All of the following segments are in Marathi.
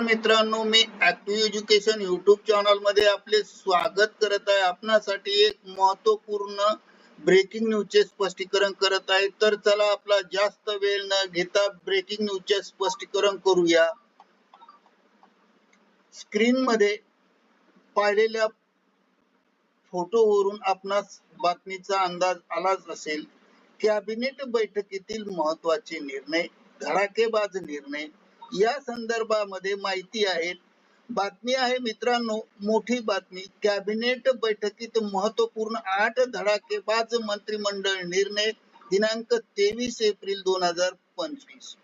मित्रांनो मी ऍक्टिव्ह एज्युकेशन युट्यूब चॅनलमध्ये आपले स्वागत करत आहे. आपणासाठी एक महत्त्वपूर्ण ब्रेकिंग न्यूजचे स्पष्टीकरण करत आहे. तर चला आपला जास्त वेळ न घेता ब्रेकिंग न्यूजचे स्पष्टीकरण करूया. स्क्रीन मध्ये पाहिलेल्या फोटोवरून आपणास बातमीचा अंदाज आलाच असेल. कॅबिनेट बैठकीतील महत्त्वाचे निर्णय धडाकेबाज निर्णय या संदर्भामध्ये माहिती आहे. बातमी आहे मित्रांनो मोठी बातमी. कॅबिनेट बैठकीत महत्त्वपूर्ण आठ धडाकेबाज मंत्रिमंडळ निर्णय दिनांक तेवीस एप्रिल दोन हजार पंचवीस.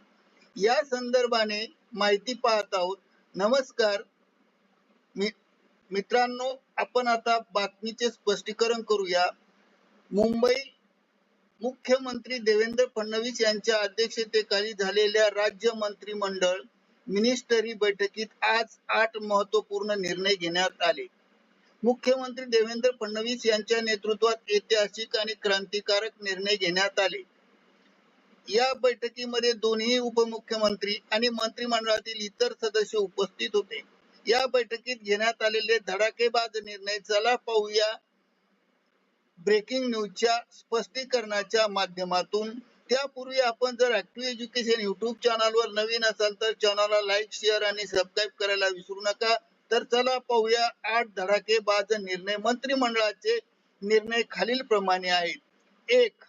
या संदर्भाने माहिती पाहत आहोत. नमस्कार. मी मित्रांनो आपण आता बातमीचे स्पष्टीकरण करूया. मुंबई मुख्यमंत्री देवेंद्र फडणवीस यांच्या अध्यक्षतेखाली झालेल्या राज्य मंत्रिमंडळ मिनिस्टरी बैठकीत आज आठ महत्त्वपूर्ण निर्णय घेण्यात आले. मुख्यमंत्री देवेंद्र फडणवीस यांच्या नेतृत्वात ऐतिहासिक आणि क्रांतिकारक निर्णय घेण्यात आले. या बैठकीमध्ये दोन्ही उपमुख्यमंत्री आणि मंत्रिमंडळातील इतर सदस्य उपस्थित होते. या बैठकीत घेण्यात आलेले धडाकेबाज निर्णय चला पाहूया. ब्रेकिंग न्यूजच्या स्पष्टीकरणाच्या माध्यमातून. त्यापूर्वी आपण जर ऍक्टिव्ह एज्युकेशन युट्यूब चॅनलवर नवीन असाल तर चॅनलला लाईक शेअर आणि सबस्क्राईब करायला विसरू नका. तर चला पाहूया आठ धडाकेबाज निर्णय मंत्रिमंडळाचे निर्णय खालील प्रमाणे आहेत. एक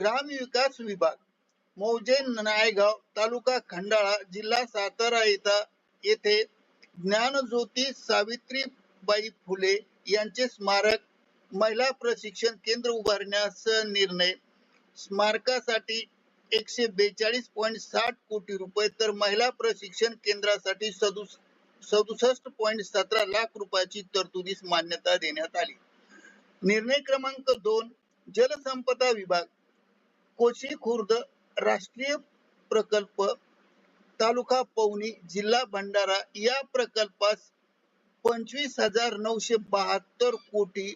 ग्राम विकास विभाग. मौजे नायगाव तालुका खंडाळा जिल्हा सातारा येथे ज्ञानज्योती सावित्रीबाई फुले यांचे स्मारक महिला प्रशिक्षण केंद्र उभारण्यास निर्णय. स्मारकासाठी एकशे बेचाळीस पॉईंट साठ कोटी रुपये तर महिला प्रशिक्षण केंद्रासाठी सदुस सदुसष्ट पॉईंट सतरा लाख रुपयाची तरतुदीस मान्यता देण्यात आली. निर्णय क्रमांक दोन जलसंपदा विभाग कोशी खुर्द राष्ट्रीय प्रकल्प तालुका पवनी जिल्हा भंडारा या प्रकल्पास पंचवीस हजार नऊशे बहात्तर कोटी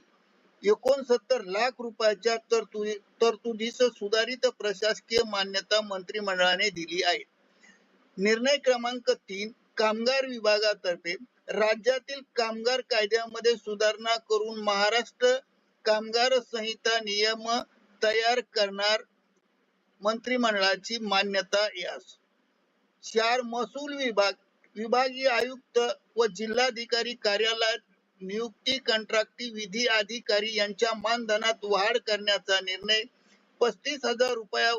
एकोणसत्तर लाख रुपयाच्या तरतुदी तरतुदीस सुधारित प्रशासकीय मान्यता मंत्रिमंडळाने दिली आहे. निर्णय क्रमांक तीन कामगार विभागातर्फे राज्यातील कामगार कायद्यामध्ये सुधारणा करून महाराष्ट्र कामगार संहिता नियम तयार करणार मंत्रिमंडळाची मान्यता यास. चार महसूल विभाग विभागीय आयुक्त व जिल्हाधिकारी कार्यालयात नियुक्ती कंत्राटी विधी अधिकारी यांच्या मानधनात वाढ करण्याचा निर्णय पस्तीस हजार रुपया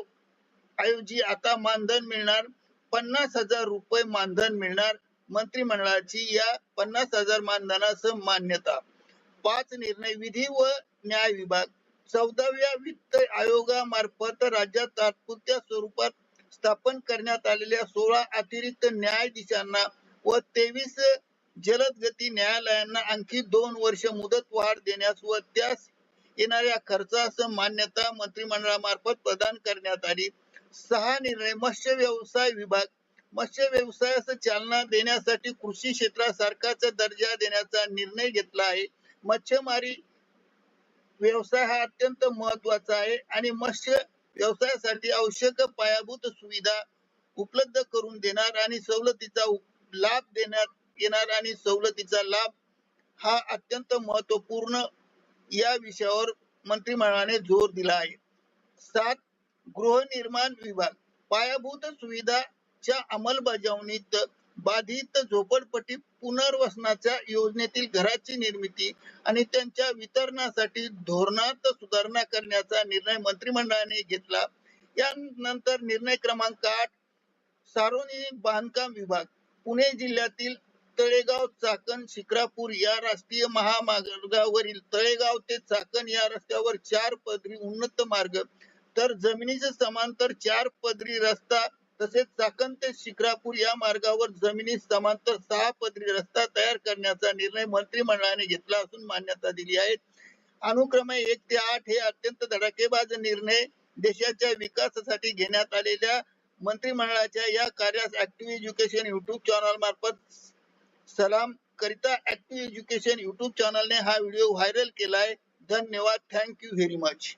ऐवजी आता मानधन मिळणार पन्नास हजार रुपये मानधन मिळणार. मंत्रिमंडळाची या पन्नास हजार मानधनास मान्यता. पाच निर्णय विधी व न्याय विभाग. चौदाव्या वित्त आयोगामार्फत राज्यात तात्पुरत्या स्वरूपात स्थापन करण्यात आलेल्या सोळा अतिरिक्त न्यायाधीशांना व तेवीस जलद गती न्यायालयांना आणखी दोन वर्ष मुदत वाढ देण्यास व त्यास येणाऱ्या खर्चास मान्यता मंत्रिमंडळामार्फत प्रदान करण्यात आली. सहा निर्णय मत्स्य व्यवसाय विभाग. मत्स्य व्यवसायास चालना देण्यासाठी कृषी क्षेत्रासारखाच दर्जा देण्याचा निर्णय घेतला आहे. मच्छमारी व्यवसाय हा अत्यंत महत्त्वाचा आहे आणि मत्स्य व्यवसायासाठी आवश्यक पायाभूत सुविधा उपलब्ध करून देणार आणि सवलतीचा लाभ देण्यात येणार आणि सवलतीचा लाभ हा अत्यंत महत्त्वपूर्ण या विषयावर मंत्रिमंडळाने जोर दिला आहे. सात गृहनिर्माण विभाग. पायाभूत सुविधाच्या अंमलबजावणीत बाधित झोपडपट्टी पुनर्वसनाच्या योजनेतील घराची निर्मिती आणि त्यांच्या वितरणासाठी धोरणात सुधारणा करण्याचा निर्णय मंत्रिमंडळाने घेतला. यानंतर निर्णय क्रमांक आठ सार्वजनिक बांधकाम विभाग. पुणे जिल्ह्यातील तळेगाव चाकण शिक्रापूर या राष्ट्रीय महामार्गावरील तळेगाव ते चाकण या रस्त्यावर चार पदरी उन्नत मार्ग तर जमिनीचे समांतर चार पदरी रस्ता तसेच चाकण ते शिक्रापूर या मार्गावर जमिनी समांतर सहा पदरी रस्ता तयार करण्याचा निर्णय मंत्रिमंडळाने घेतला असून मान्यता दिली आहे. अनुक्रमे एक ते आठ हे अत्यंत धडाकेबाज निर्णय देशाच्या विकासासाठी घेण्यात आलेल्या मंत्रिमंडळाच्या या कार्यास ऍक्टिव्ह एज्युकेशन युट्यूब चॅनल मार्फत सलाम करिता ऍक्टिव्ह एज्युकेशन युट्यूब चॅनलने हा व्हिडिओ व्हायरल केलाय. धन्यवाद. Thank you very much